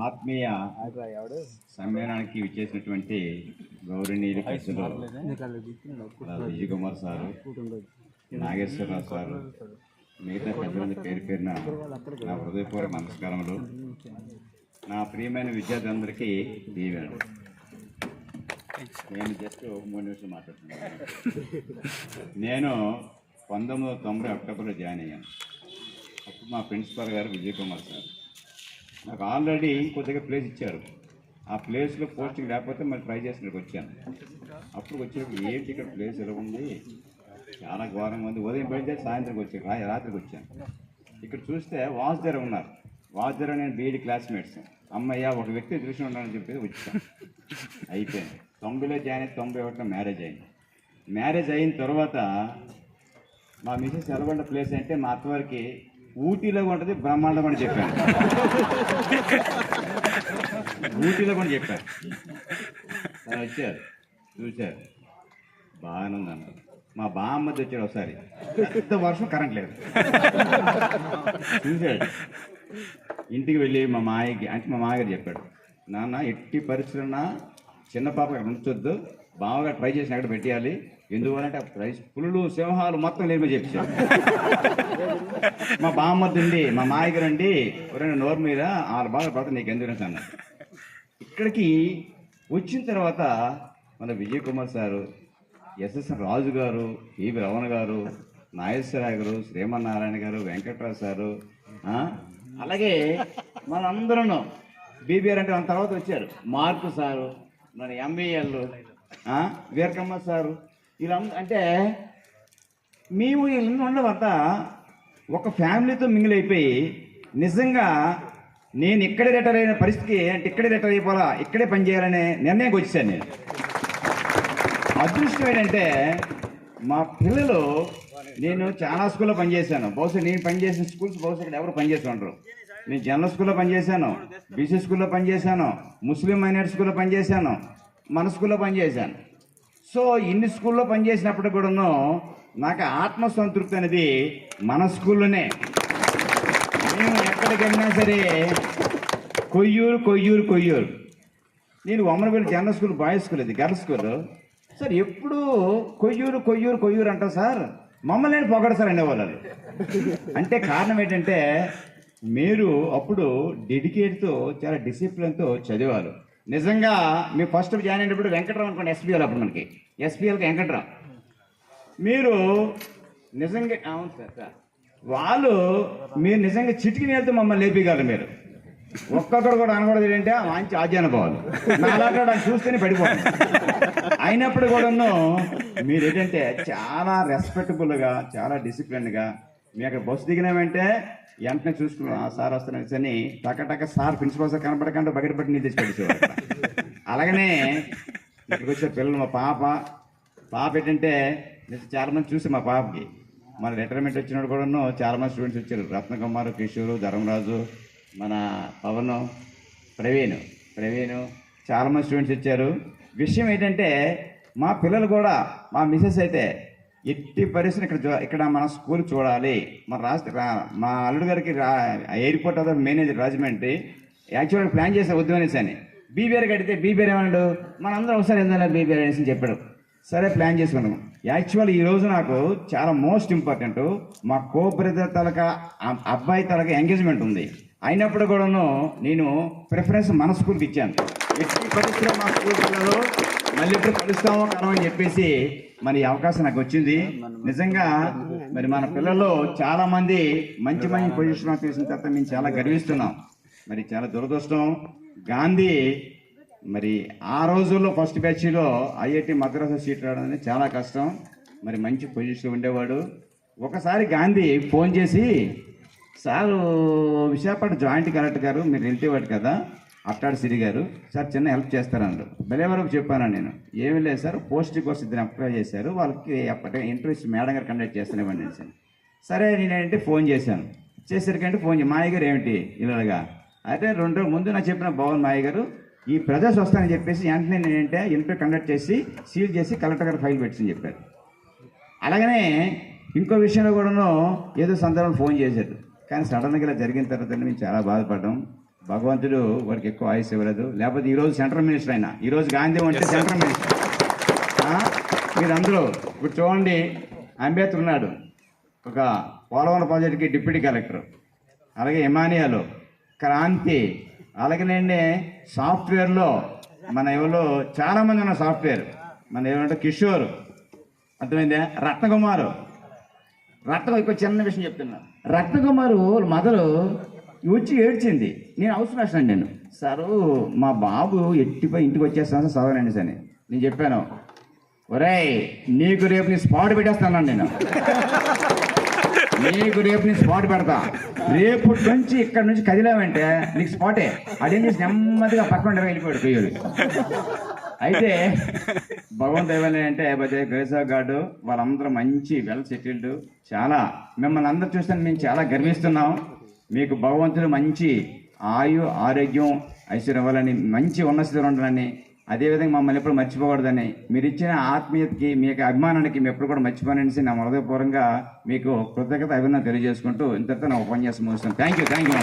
ఆత్మీయ సమ్మేళనానికి విచ్చేసినటువంటి గౌరవనీయులు విజయ్ కుమార్ సారు నాగేశ్వరరావు సారు మిగతా పెద్దలంది పేరు పేరున నా హృదయపూర్వక నమస్కారములు. నా ప్రియమైన విద్యార్థులందరికీ దీవెనలు. నేను జస్ట్ ఒక మూడు నిమిషాలు మాట్లాడుతున్నాను. నేను పంతొమ్మిది వందల తొంభై అక్టోబర్లో జాయిన్ అయ్యాను. అప్పుడు మా ప్రిన్సిపాల్ గారు విజయ్ కుమార్ సార్. నాకు ఆల్రెడీ కొద్దిగా ప్లేస్ ఇచ్చారు. ఆ ప్లేస్లో పోస్టింగ్ లేకపోతే మరి ట్రై చేసినట్టు వచ్చాను. అప్పుడు వచ్చినప్పుడు ఏంటి ఇక్కడ ప్లేస్ ఎలా ఉంది? చాలా ఘోరంగా ఉంది. ఉదయం బయలుదేరి సాయంత్రంకి వచ్చాను. రాత్రికి వచ్చాను. ఇక్కడ చూస్తే వాసుదేర ఉన్నారు. వాసుదేర నేను బీఈడి క్లాస్మేట్స్ అమ్మయ్య ఒక వ్యక్తి దృష్టి ఉండాలని చెప్పి వచ్చాను. అయిపోయింది. తొంభైలో జాయిన్ అయ్యి తొంభై ఒకటిలో మ్యారేజ్ అయింది. మ్యారేజ్ అయిన తర్వాత మా మిసెస్ ఎలగొండ ప్లేస్ అంటే మా అత్తవారికి ఊటీలో ఉంటుంది బ్రహ్మాండం అని చెప్పాను. ఊటీలో కూడా చెప్పాను. తను వచ్చారు చూశారు. బాగానే ఉంది మా బామ్మది వచ్చాడు ఒకసారి. పెద్ద వర్షం కరెంట్ లేదు. చూశాడు. ఇంటికి వెళ్ళి మా మాయకి అంటే మా మాయగారు చెప్పాడు నాన్న ఎట్టి పరిస్థితున్నా చిన్న పాప అక్కడ ఉంచొద్దు బాగా ట్రై చేసి అక్కడ పెట్టేయాలి? ఎందువలంటే ఆ ప్రైస్ పులులు సింహాలు మొత్తం లేమని చెప్పారు మా బామ్మద్దండి మా మాయగారు ఎవరైనా నోరు మీద ఆరు బాగా పడతా నీకు ఎందుకు అన్నారు ఇక్కడికి వచ్చిన తర్వాత మన విజయ్ కుమార్ సారు ఎస్ఎస్ రాజు గారు పివి రమణ గారు నాగేశ్వరరావు గారు శ్రీమన్నారాయణ గారు వెంకట్రావు సారు అలాగే మనందరం బీబీఆర్ అంటే మన తర్వాత వచ్చారు. మార్కు సారు మన ఎంబీఎల్ వీరకమ్మ సారు. ఇలా అంటే మేము వీళ్ళందరూ ఉండవంతా ఒక ఫ్యామిలీతో మింగిల్ అయిపోయి నిజంగా నేను ఇక్కడే రిటైర్ అయిన పరిస్థితికి అంటే ఇక్కడే రిటైర్ అయిపోవాలా ఇక్కడే పనిచేయాలనే నిర్ణయంకి నిర్ణయం వచ్చాను నేను. అదృష్టం ఏంటంటే మా పిల్లలు నేను చాలా స్కూల్లో పనిచేశాను బహుశా నేను పనిచేసిన స్కూల్స్ బహుశా ఇక్కడ ఎవరు పనిచేసి ఉండరు. నేను జనరల్ స్కూల్లో పనిచేశాను బీసీ స్కూల్లో పనిచేశాను ముస్లిం మైనార్టీ స్కూల్లో పనిచేశాను మన స్కూల్లో పనిచేశాను సో ఇన్ని స్కూల్లో పనిచేసినప్పుడు కూడాను నాకు ఆత్మసంతృప్తి అనేది మన స్కూల్లోనే. మేము ఎక్కడికి వెళ్ళినా సరే కొయ్యూరు కొయ్యూరు కొయ్యూరు. నేను Vammanapalli general school boys school ఇది గర్ల్స్ స్కూల్. సార్ ఎప్పుడు కొయ్యూరు కొయ్యూరు కొయ్యూరు అంటారు సార్. మమ్మల్ని నేను పొగడు సార్ అనేవాళ్ళు వాళ్ళు. అంటే కారణం ఏంటంటే మీరు అప్పుడు డెడికేట్తో చాలా డిసిప్లిన్తో చదివారు నిజంగా మీ ఫస్ట్ జాయిన్ అయినప్పుడు వెంకట్రావు అనుకోండి ఎస్పీఎల్ అప్పుడు మనకి. ఎస్పీఎల్కి వెంకట్రావు. మీరు నిజంగా అవును సార్ సార్. వాళ్ళు మీరు నిజంగా చిటికి వెళ్తే మమ్మల్ని లేపగలరు మీరు. ఒక్కొక్కరు కూడా అనకూడదు ఏంటంటే మంచి ఆజ్ఞానుభవాలు నాలాగా చూస్తేనే పడిపోతుంది అయినప్పుడు కూడాను మీరు ఏంటంటే చాలా రెస్పెక్టబుల్గా చాలా డిసిప్లిన్గా మీ అక్కడ బస్సు దిగినామంటే వెంటనే చూసుకున్నాం. ఆ సార్ వస్తున్నాడు అని టక టక సార్ ప్రిన్సిపల్ సార్ కనపడకుండా బకెట్ పట్టి నీ తెచ్చి అలాగనే ఇక్కడికి వచ్చే పిల్లలు మా పాప పాప ఏంటంటే నేను చాలా మంది చూసి మా పాపకి. మన రిటైర్మెంట్ వచ్చినప్పుడు కూడాను చాలా మంది స్టూడెంట్స్ వచ్చారు. రత్నకుమార్ కిషోరు ధర్మరాజు మన పవన్ ప్రవీణ్ ప్రవీణ్ చాలామంది స్టూడెంట్స్ వచ్చారు. విషయం ఏంటంటే మా పిల్లలు కూడా మా మిసెస్ అయితే ఎట్టి పరిస్థితి ఇక్కడ ఇక్కడ మన స్కూల్ చూడాలి. మన రాష్ట్ర మా అల్లుడు గారికి రా ఎయిర్పోర్ట్ అథారిటీ మేనేజర్ రాజమండ్రి యాక్చువల్గా ప్లాన్ చేసే ఉద్యమనేసి అని. బీబీఆర్ కడితే బీబీఆర్ ఏమన్నాడు? మనందరం ఒకసారి ఏందన్నా బీబీఆర్ అనేసి చెప్పాడు. సరే ప్లాన్ చేసుకున్నాము. యాక్చువల్ ఈ రోజు నాకు చాలా మోస్ట్ ఇంపార్టెంట్. మా కో బ్రదర్ తలక అబ్బాయి తలక ఎంగేజ్మెంట్ ఉంది. అయినప్పుడు కూడాను నేను ప్రిఫరెన్స్ మన స్కూల్కి ఇచ్చాను. ఎట్టి పరిస్థితుల్లో మా స్కూల్ పిల్లలు మళ్ళీ ఎప్పుడు కలుస్తామో కలవని చెప్పేసి మరి అవకాశం నాకు వచ్చింది. నిజంగా మరి మన పిల్లలు చాలా మంది మంచి మంచి పొజిషన్ చేసిన తర్వాత మేము చాలా గర్విస్తున్నాం. మరి చాలా దురదృష్టం. గాంధీ మరి ఆ రోజుల్లో ఫస్ట్ బ్యాచ్లో ఐఐటి మద్రాసు సీట్ రావడం అనేది చాలా కష్టం. మరి మంచి పొజిషన్ ఉండేవాడు. ఒకసారి గాంధీ ఫోన్ చేసి సార్ విశాఖపట్నం జాయింట్ కలెక్టర్ గారు మీరు వెళ్తేవాడు కదా? అట్టాడు సిరి గారు సార్ చిన్న హెల్ప్ చేస్తారన్నారు. భలే వరకు చెప్పాను నేను. ఏమీ లేదు సార్ పోస్ట్ కోసం ఇద్దరు అప్లై చేశారు. వాళ్ళకి అప్పటి ఇంటర్వ్యూస్ మేడం గారు కండక్ట్ చేస్తున్నామని సార్ సరే నేనేంటి ఫోన్ చేశాను. చేసరికంటే ఫోన్ చే మాయ గారు ఏమిటి? ఇలాగా. అయితే రెండు రోజుల ముందు నాకు చెప్పిన భవన్ మాయ గారు ఈ ప్రజెస్ వస్తానని చెప్పేసి వెంటనే నేనంటే ఇంటర్వ్యూ కండక్ట్ చేసి సీల్ చేసి కలెక్టర్ గారు ఫైల్ పెట్టని చెప్పారు. అలాగనే ఇంకో విషయంలో కూడాను ఏదో సందర్భం ఫోన్ చేశారు. కానీ సడన్గా ఇలా జరిగిన తర్వాత మేము చాలా బాధపడ్డాం. భగవంతుడు వాడికి ఎక్కువ ఆయుస్ ఇవ్వలేదు. లేకపోతే ఈరోజు సెంట్రల్ మినిస్టర్ అయినా. ఈరోజు గాంధీ ఉంటే సెంట్రల్ మినిస్టర్? మీరందరూ ఇప్పుడు చూడండి అంబేద్కర్ ఉన్నాడు. ఒక పోలవరం ప్రాజెక్ట్కి డిప్యూటీ కలెక్టర్. అలాగే ఇమానియాలో క్రాంతి. అలాగేనండి సాఫ్ట్వేర్లో మన ఎవరో చాలామంది ఉన్న సాఫ్ట్వేర్. మన ఏమంటే కిషోర్. అర్థమైందా? రత్నకుమారు. రత్న ఇంకో చిన్న విషయం చెప్తున్నా. రత్నకుమారు మదరు వచ్చి ఏడ్చింది. నేను అవసరం రాసినాను నేను. సారు మా బాబు ఎట్టిపోయి ఇంటికి వచ్చేస్తాను చదవనండి సని నేను చెప్పాను ఒరేయ్ నీకు రేపు నీ స్పాట్ పెట్టేస్తాను నేను. నీకు రేపు నీ స్పాట్ పెడతా. రేపు నుంచి ఇక్కడ నుంచి కదిలామంటే నీకు స్పాటే. అదేం చేసి నెమ్మదిగా పక్కన వెళ్ళిపోయాడు పియ్యోడు అయితే భగవంత్ ఏమని అంటే బజే గ్రేసా గార్డు వాళ్ళందరూ మంచి వెల్ సెటిల్డ్ చాలా. మిమ్మల్ని అందరూ చూస్తే మేము చాలా గర్విస్తున్నాం. మీకు భగవంతుడు మంచి ఆయు ఆరోగ్యం ఐశ్వర్యం ఇవ్వాలని మంచి ఉన్న స్థితిలో ఉండాలని అదేవిధంగా మమ్మల్ని ఎప్పుడు మర్చిపోకూడదని మీరు ఇచ్చిన ఆత్మీయతకి మీ యొక్క అభిమానానికి మేము ఎప్పుడు కూడా మర్చిపోనని నా హృదయపూర్వంగా మీకు కృతజ్ఞత అభినందన తెలియజేసుకుంటూ ఇంతటితో నా ఉపన్యాసం ముగిస్తాను థ్యాంక్ యూ థ్యాంక్ యూ